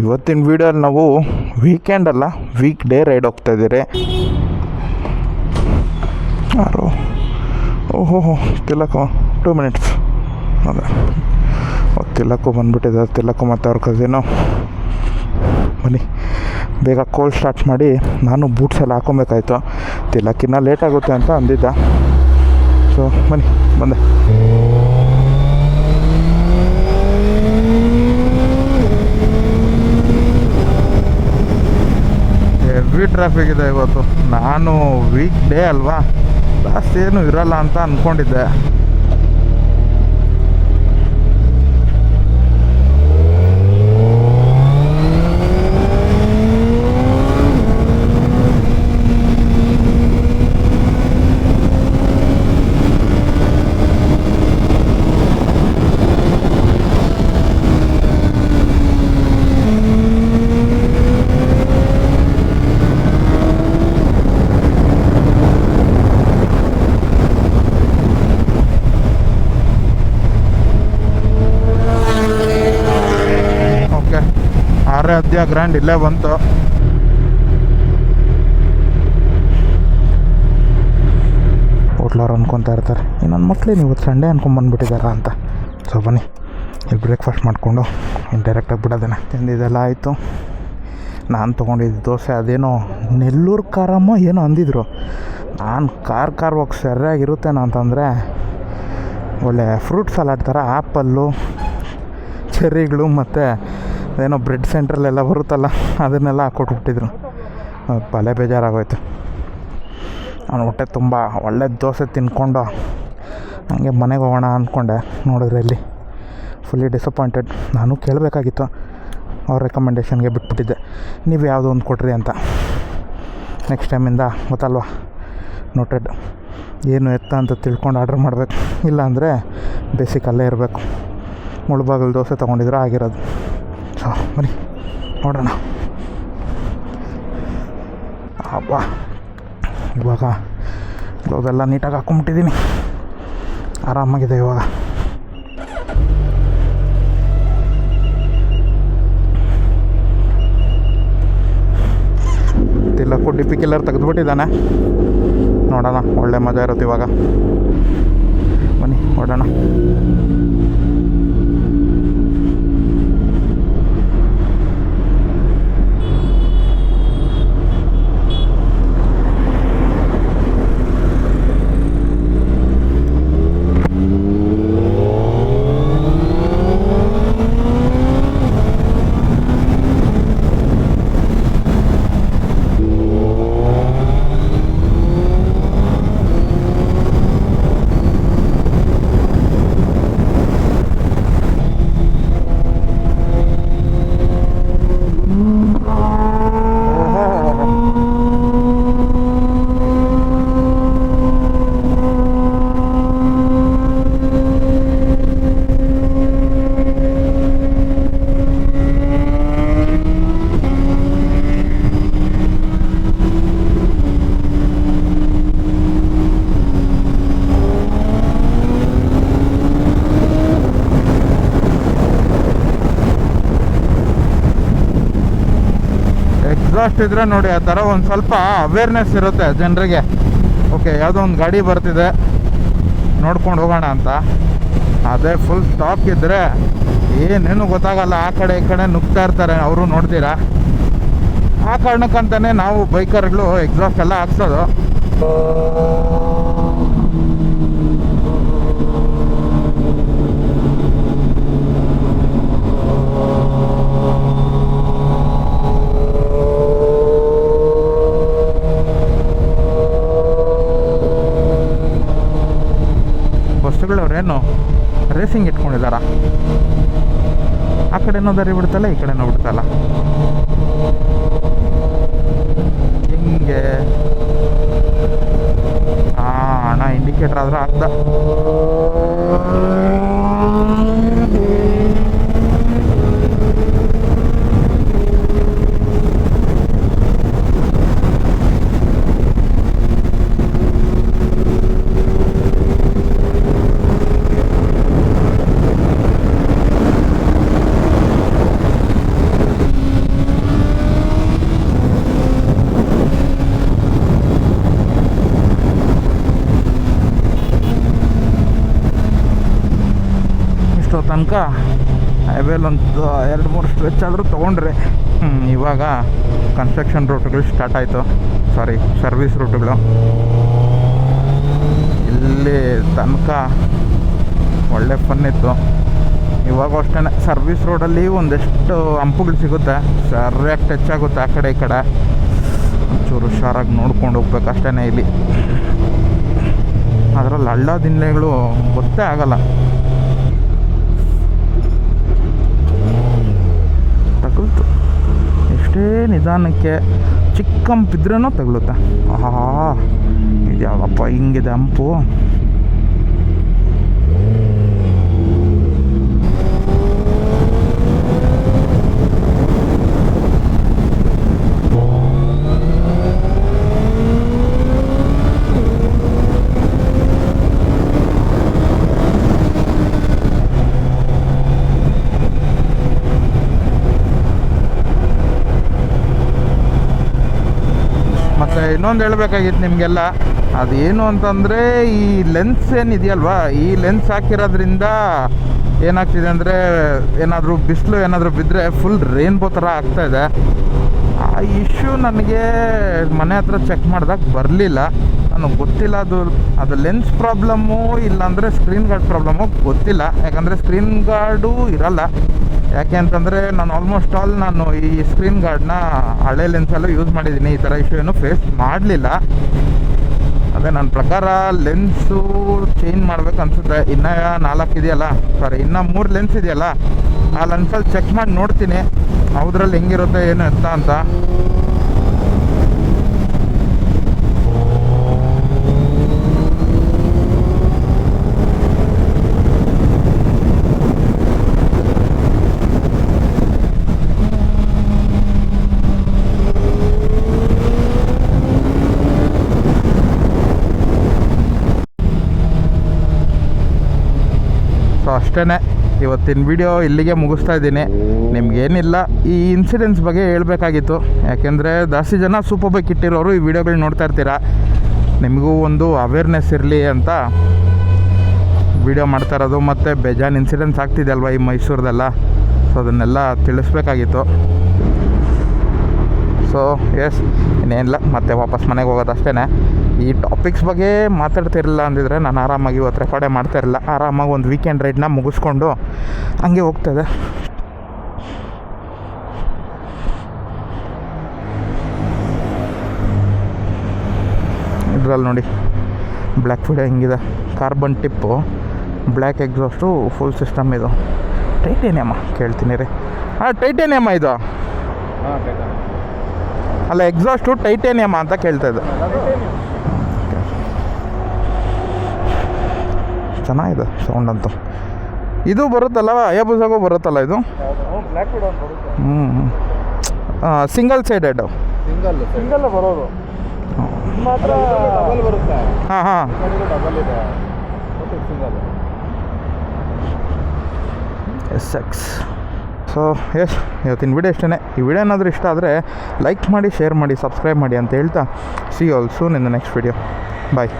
ಇವತ್ತಿನ ವೀಡಿಯೋಲಿ ನಾವು ವೀಕೆಂಡ್ ಅಲ್ಲ ವೀಕ್ ಡೇ ರೈಡ್ ಹೋಗ್ತಾ ಇದ್ದೀರಿ. ಯಾರು? ಓಹೋ ತಿಲಕ ಟೂ ಮಿನಿಟ್ಸ್ ಅದ. ತಿಲಕು ಬಂದ್ಬಿಟ್ಟಿದೆ ತಿಲಕು ಮತ್ತು ಕಸಿನೋ ಬನ್ನಿ, ಬೇಗ ಕೋಲ್ಡ್ ಸ್ಟಾರ್ಟ್ ಮಾಡಿ, ನಾನು ಬೂಟ್ಸ್ ಎಲ್ಲ ಹಾಕೊಬೇಕಾಯ್ತು. ತಿಲಕ್ಕಿನ್ನ ಲೇಟ್ ಆಗುತ್ತೆ ಅಂತ ಅಂದಿದ್ದ. ಸೊ ಬನ್ನಿ, ಬಂದೆ. ಹೆವಿ ಟ್ರಾಫಿಕ್ ಇದೆ ಇವತ್ತು. ನಾನು ವೀಕ್ ಡೇ ಅಲ್ವಾ? ಜಾಸ್ತಿ ಏನು ಇರಲ್ಲ ಅಂತ ಅಂದ್ಕೊಂಡಿದ್ದೆ ಓಕೆ ಆರಾಧ್ಯ ಗ್ರ್ಯಾಂಡ್ ಇಲ್ಲೇ ಬಂತು ಹೋಟ್ಲವ್ರು ಅನ್ಕೊತಾ ಇರ್ತಾರೆ ಇನ್ನೊಂದು ನನ್ನ ನೀವು ಸಂಡೇ ಅನ್ಕೊಂಬಂದ್ಬಿಟ್ಟಿದಾರ ಅಂತ. ಸೊ, ಬನ್ನಿ, ಇಲ್ಲಿ ಬ್ರೇಕ್ಫಾಸ್ಟ್ ಮಾಡಿಕೊಂಡು ಇನ್ನು ಡೈರೆಕ್ಟಾಗಿ ಬಿಡೋದೇನೆ. ತಿಂದಿದ್ದೆಲ್ಲ ಆಯಿತು. ನಾನು ತೊಗೊಂಡಿದ್ದು ದೋಸೆ ಅದೇನೋ ನೆಲ್ಲೂರು ಖಾರಮ್ಮ ಏನೋ ಅಂದಿದ್ರು. ನಾನು ಕಾರ್ ಹೋಗಿ ಸರಿಯಾಗಿರುತ್ತೇನೋ ಅಂತಂದರೆ, ಒಳ್ಳೆ ಫ್ರೂಟ್ ಸಲಾಡ್ ಥರ ಆ್ಯಪಲ್ಲು ಚೆರ್ರಿಗಳು ಮತ್ತು ಏನೋ ಬ್ರೆಡ್ ಸೆಂಟ್ರಲ್ಲೆಲ್ಲ ಬರುತ್ತಲ್ಲ, ಅದನ್ನೆಲ್ಲ ಹಾಕ್ಕೊಟ್ಬಿಟ್ಟಿದ್ರು ಭಲೇ ಬೇಜಾರಾಗೋಯ್ತು. ನಾನು ಹೊಟ್ಟೆ ತುಂಬ ಒಳ್ಳೆ ದೋಸೆ ತಿನ್ಕೊಂಡು. ಹಂಗೆ ಮನೆಗೆ ಹೋಗೋಣ ಅಂದ್ಕೊಂಡೆ ನೋಡಿದ್ರೆ ಇಲ್ಲಿ. ಫುಲ್ಲಿ ಡಿಸಪಾಯಿಂಟೆಡ್ ನಾನು ಕೇಳಬೇಕಾಗಿತ್ತು. ಅವ್ರ ರೆಕಮೆಂಡೇಷನ್ಗೆ ಬಿಟ್ಬಿಟ್ಟಿದ್ದೆ. ನೀವು ಯಾವುದೋ ಒಂದು ಕೊಟ್ರಿ ಅಂತ. ನೆಕ್ಸ್ಟ್ ಟೈಮಿಂದ ಗೊತ್ತಲ್ವಾ? ನೋಟೆಡ್ ಏನು ಎತ್ತ ಅಂತ ತಿಳ್ಕೊಂಡು ಆರ್ಡ್ರ್ ಮಾಡಬೇಕು. ಇಲ್ಲಾಂದರೆ ಬೇಸಿಕ್ ಅಲ್ಲೇ ಇರಬೇಕು. ಮುಳುಬಾಗಲು ದೋಸೆ ತೊಗೊಂಡಿದ್ರೆ ಆಗಿರೋದು. ಸೊ ಬನ್ನಿ. ನೋಡೋಣ. ಹಬ್ಬ ಇವಾಗ ಇವಾಗೆಲ್ಲ ನೀಟಾಗಿ ಹಾಕ್ಕೊಂಬಿಟ್ಟಿದ್ದೀನಿ ಆರಾಮಾಗಿದೆ ಇವಾಗ. ತಿಲ್ಲಕ್ಕೂ ಡಿಪಿ ಕಿಲ್ಲರ್ ತೆಗೆದುಬಿಟ್ಟಿದ್ದಾನೆ. ನೋಡೋಣ, ಒಳ್ಳೆ ಮಜಾ ಇರುತ್ತೆ ಇವಾಗ. ಬನ್ನಿ ನೋಡೋಣ ಎಕ್ಸಾಸ್ಟ್ ಇದ್ರೆ ನೋಡಿ, ಆ ಥರ ಒಂದು ಸ್ವಲ್ಪ ಅವೇರ್ನೆಸ್ ಇರುತ್ತೆ ಜನರಿಗೆ. ಓಕೆ ಯಾವುದೋ ಒಂದು ಗಾಡಿ ಬರ್ತಿದೆ. ನೋಡ್ಕೊಂಡು ಹೋಗೋಣ ಅಂತ. ಅದೇ ಫುಲ್ ಸ್ಟಾಪ್ ಇದ್ದರೆ ಏನೇನು ಗೊತ್ತಾಗಲ್ಲ, ಆ ಕಡೆ ಈ ಕಡೆ ನುಗ್ತಾ ಇರ್ತಾರೆ. ಅವರು ನೋಡ್ತೀರಾ? ಆ ಕಾರಣಕ್ಕಂತಲೇ ನಾವು ಬೈಕರ್ಗಳು ಎಕ್ಸಾಸ್ಟ್ ಎಲ್ಲ ಹಾಕ್ಸೋದು. ಬಸ್ಸುಗಳವ್ರೇನು ರೇಸಿಂಗ್ ಇಟ್ಕೊಂಡಿದಾರ. ಆ ಕಡೆನೂ ದಾರಿ ಬಿಡ್ತಲ್ಲ ಈ ಕಡೆನೂ ಬಿಡ್ತಲ್ಲ ಹಿಂಗೆ. ಹಾ ಅಣ್ಣ ಇಂಡಿಕೇಟರ್ ಆದ್ರೆ ಆಗ್ದ ತನಕ ಹೈವೇಲೊಂದು ಎರಡು ಮೂರು ಸ್ಟ್ರೆಚ್ ಆದರೂ ತೊಗೊಂಡ್ರೆ ಇವಾಗ ಕನ್ಸ್ಟ್ರಕ್ಷನ್ ರೂಟ್ಗಳು ಸ್ಟಾರ್ಟ್ ಆಯಿತು. ಸಾರಿ ಸರ್ವಿಸ್ ರೂಟ್ಗಳು ಇಲ್ಲಿ ತನಕ ಒಳ್ಳೆ ಫನ್ ಇತ್ತು. ಇವಾಗ ಅಷ್ಟೇ ಸರ್ವಿಸ್ ರೋಡಲ್ಲಿ ಒಂದೆಷ್ಟು ಹಂಪುಗಳು ಸಿಗುತ್ತೆ. ಸರಿಯಾಗಿ ಟಚ್ ಆಗುತ್ತೆ ಆ ಕಡೆ ಈ ಕಡೆ. ಒಂಚೂರು ಹುಷಾರಾಗಿ ನೋಡ್ಕೊಂಡು ಹೋಗ್ಬೇಕು ಅಷ್ಟೇ ಇಲ್ಲಿ. ಅದರಲ್ಲಿ ಹಳ್ಳ ದಿನ್ನೆಗಳು ಗೊತ್ತೇ ಆಗಲ್ಲ. ಎಷ್ಟೇ ನಿಧಾನಕ್ಕೆ ಚಿಕ್ಕ ಹಂಪಿದ್ರೂ ತಗಲುತ್ತೆ ಆಹಾ ಇದು ಯಾವಪ್ಪ ಹಿಂಗಿದೆ ಹಂಪು ಇನ್ನೊಂದು ಹೇಳಬೇಕಾಗಿತ್ತು ನಿಮಗೆಲ್ಲ. ಅದೇನು ಅಂತಂದರೆ, ಈ ಲೆನ್ಸ್ ಏನಿದೆಯಲ್ವಾ ಈ ಲೆನ್ಸ್ ಹಾಕಿರೋದ್ರಿಂದ ಏನಾಗ್ತಿದೆ ಅಂದರೆ, ಏನಾದರೂ ಬಿಸಿಲು ಏನಾದರೂ ಬಿದ್ದರೆ ಫುಲ್ ರೇನ್ಬೋ ಥರ ಆಗ್ತಾಯಿದೆ ಆ ಇಶ್ಯೂ ನನಗೆ ಮನೆ ಹತ್ರ ಚೆಕ್ ಮಾಡಿದಾಗ ಬರಲಿಲ್ಲ. ನನಗೆ ಗೊತ್ತಿಲ್ಲ ಅದು ಅದು ಲೆನ್ಸ್ ಪ್ರಾಬ್ಲಮ್ಮು ಇಲ್ಲಾಂದರೆ ಸ್ಕ್ರೀನ್ ಗಾರ್ಡ್ ಪ್ರಾಬ್ಲಮ್ಮು ಗೊತ್ತಿಲ್ಲ. ಯಾಕಂದರೆ ಸ್ಕ್ರೀನ್ ಗಾರ್ಡು ಇರಲ್ಲ. ಯಾಕೆ ಅಂತಂದರೆ ನಾನು ಆಲ್ಮೋಸ್ಟ್ ಆಲ್ ನಾನು ಈ ಸ್ಕ್ರೀನ್ ಗಾರ್ಡ್ನ ಹಳೆ ಲೆನ್ಸಲ್ಲೂ ಯೂಸ್ ಮಾಡಿದ್ದೀನಿ. ಈ ಥರ ಇಶ್ಯೂ ಏನು ಫೇಸ್ ಮಾಡಲಿಲ್ಲ. ಅದೇ ನನ್ನ ಪ್ರಕಾರ ಲೆನ್ಸು ಚೇಂಜ್ ಮಾಡ್ಬೇಕು ಅನ್ಸುತ್ತೆ. ಇನ್ನೂ ನಾಲ್ಕು ಇದೆಯಲ್ಲ? ಸಾರಿ ಇನ್ನೂ ಮೂರು ಲೆನ್ಸ್ ಇದೆಯಲ್ಲ? ಆ ಲೆನ್ಸಲ್ಲಿ ಚೆಕ್ ಮಾಡಿ ನೋಡ್ತೀನಿ. ಅದ್ರಲ್ಲಿ ಹೆಂಗಿರುತ್ತೆ, ಏನು ಎತ್ತ ಅಂತ. ಸೊ ಅಷ್ಟೇ ಇವತ್ತಿನ ವಿಡಿಯೋ ಇಲ್ಲಿಗೆ ಮುಗಿಸ್ತಾ ಇದ್ದೀನಿ. ನಿಮ್ಗೇನಿಲ್ಲ, ಈ ಇನ್ಸಿಡೆನ್ಸ್ ಬಗ್ಗೆ ಹೇಳಬೇಕಾಗಿತ್ತು. ಯಾಕೆಂದರೆ ಜಾಸ್ತಿ ಜನ ಸೂಪರ್ ಬೈಕ್ ಇಟ್ಟಿರೋರು ಈ ವಿಡಿಯೋಗಳು ನೋಡ್ತಾ ಇರ್ತೀರ. ನಿಮಗೂ ಒಂದು ಅವೇರ್ನೆಸ್ ಇರಲಿ ಅಂತ ವಿಡಿಯೋ ಮಾಡ್ತಾ ಇರೋದು. ಮತ್ತು ಬೇಜಾನ್ ಇನ್ಸಿಡೆನ್ಸ್ ಆಗ್ತಿದೆ ಅಲ್ವಾ ಈ ಮೈಸೂರದೆಲ್ಲ? ಸೊ ಅದನ್ನೆಲ್ಲ ತಿಳಿಸ್ಬೇಕಾಗಿತ್ತು. ಸೊ ಎಸ್ ಇನ್ನೇನಿಲ್ಲ, ಮತ್ತೆ ವಾಪಸ್ ಮನೆಗೆ ಹೋಗೋದು ಅಷ್ಟೇ ಈ ಟಾಪಿಕ್ಸ್ ಬಗ್ಗೆ ಮಾತಾಡ್ತಿರಲಿಲ್ಲ ಅಂದಿದ್ರೆ ನಾನು ಆರಾಮಾಗಿ ಇವತ್ತು ರೆಕಾರ್ಡೇ ಮಾಡ್ತಾ ಇರಲಿಲ್ಲ. ಆರಾಮಾಗಿ ಒಂದು ವೀಕೆಂಡ್ ರೈಡ್ನ ಮುಗಿಸ್ಕೊಂಡು ಹಂಗೆ ಹೋಗ್ತದೆ. ಇದ್ರಲ್ಲಿ ನೋಡಿ ಬ್ಲ್ಯಾಕ್ ಫಿಡೆ ಹೆಂಗಿದೆ. Carbon tip black exhaust full system ಇದು. ಟೈಟೇನಿಯಮ್ಮ ಕೇಳ್ತೀನಿ ರೀ. ಹಾಂ ಟೈಟೇನಿಯಮ್ಮ ಇದು? ಅಲ್ಲ ಎಕ್ಸಾಸ್ಟು ಟೈಟೇನಿಯಮ್ಮ ಅಂತ ಕೇಳ್ತಾ ಇದ್ದೆ. ಚೆನ್ನಾಗಿದೆ ಸೌಂಡ್ ಅಂತೂ ಇದು ಬರುತ್ತಲ್ಲ ಅಯ್ಯಬುಸಾಗು ಬರುತ್ತಲ್ಲ ಇದು? ಹ್ಞೂ ಸಿಂಗಲ್ ಸೈಡೆಡ್ ಸಿಂಗಲ್ ಸಿಂಗಲ್ ಬರೋದು. ಮಾತ್ರ ಡಬಲ್ ಬರುತ್ತೆ. ಹಾಂ ಹಾಂ. ಡಬಲ್ ಇದೆ. Single S X so S ಇವತ್ತಿನ ವಿಡಿಯೋ ಇಷ್ಟೇ ಈ ವಿಡಿಯೋ ಏನಾದರೂ ಇಷ್ಟ ಆದರೆ ಲೈಕ್ ಮಾಡಿ ಶೇರ್ ಮಾಡಿ ಸಬ್ಸ್ಕ್ರೈಬ್ ಮಾಡಿ ಅಂತ ಹೇಳ್ತಾ ಸಿ ಆಲ್ಸೋ ನಿನ್ನ ನೆಕ್ಸ್ಟ್ ವಿಡಿಯೋ ಬಾಯ್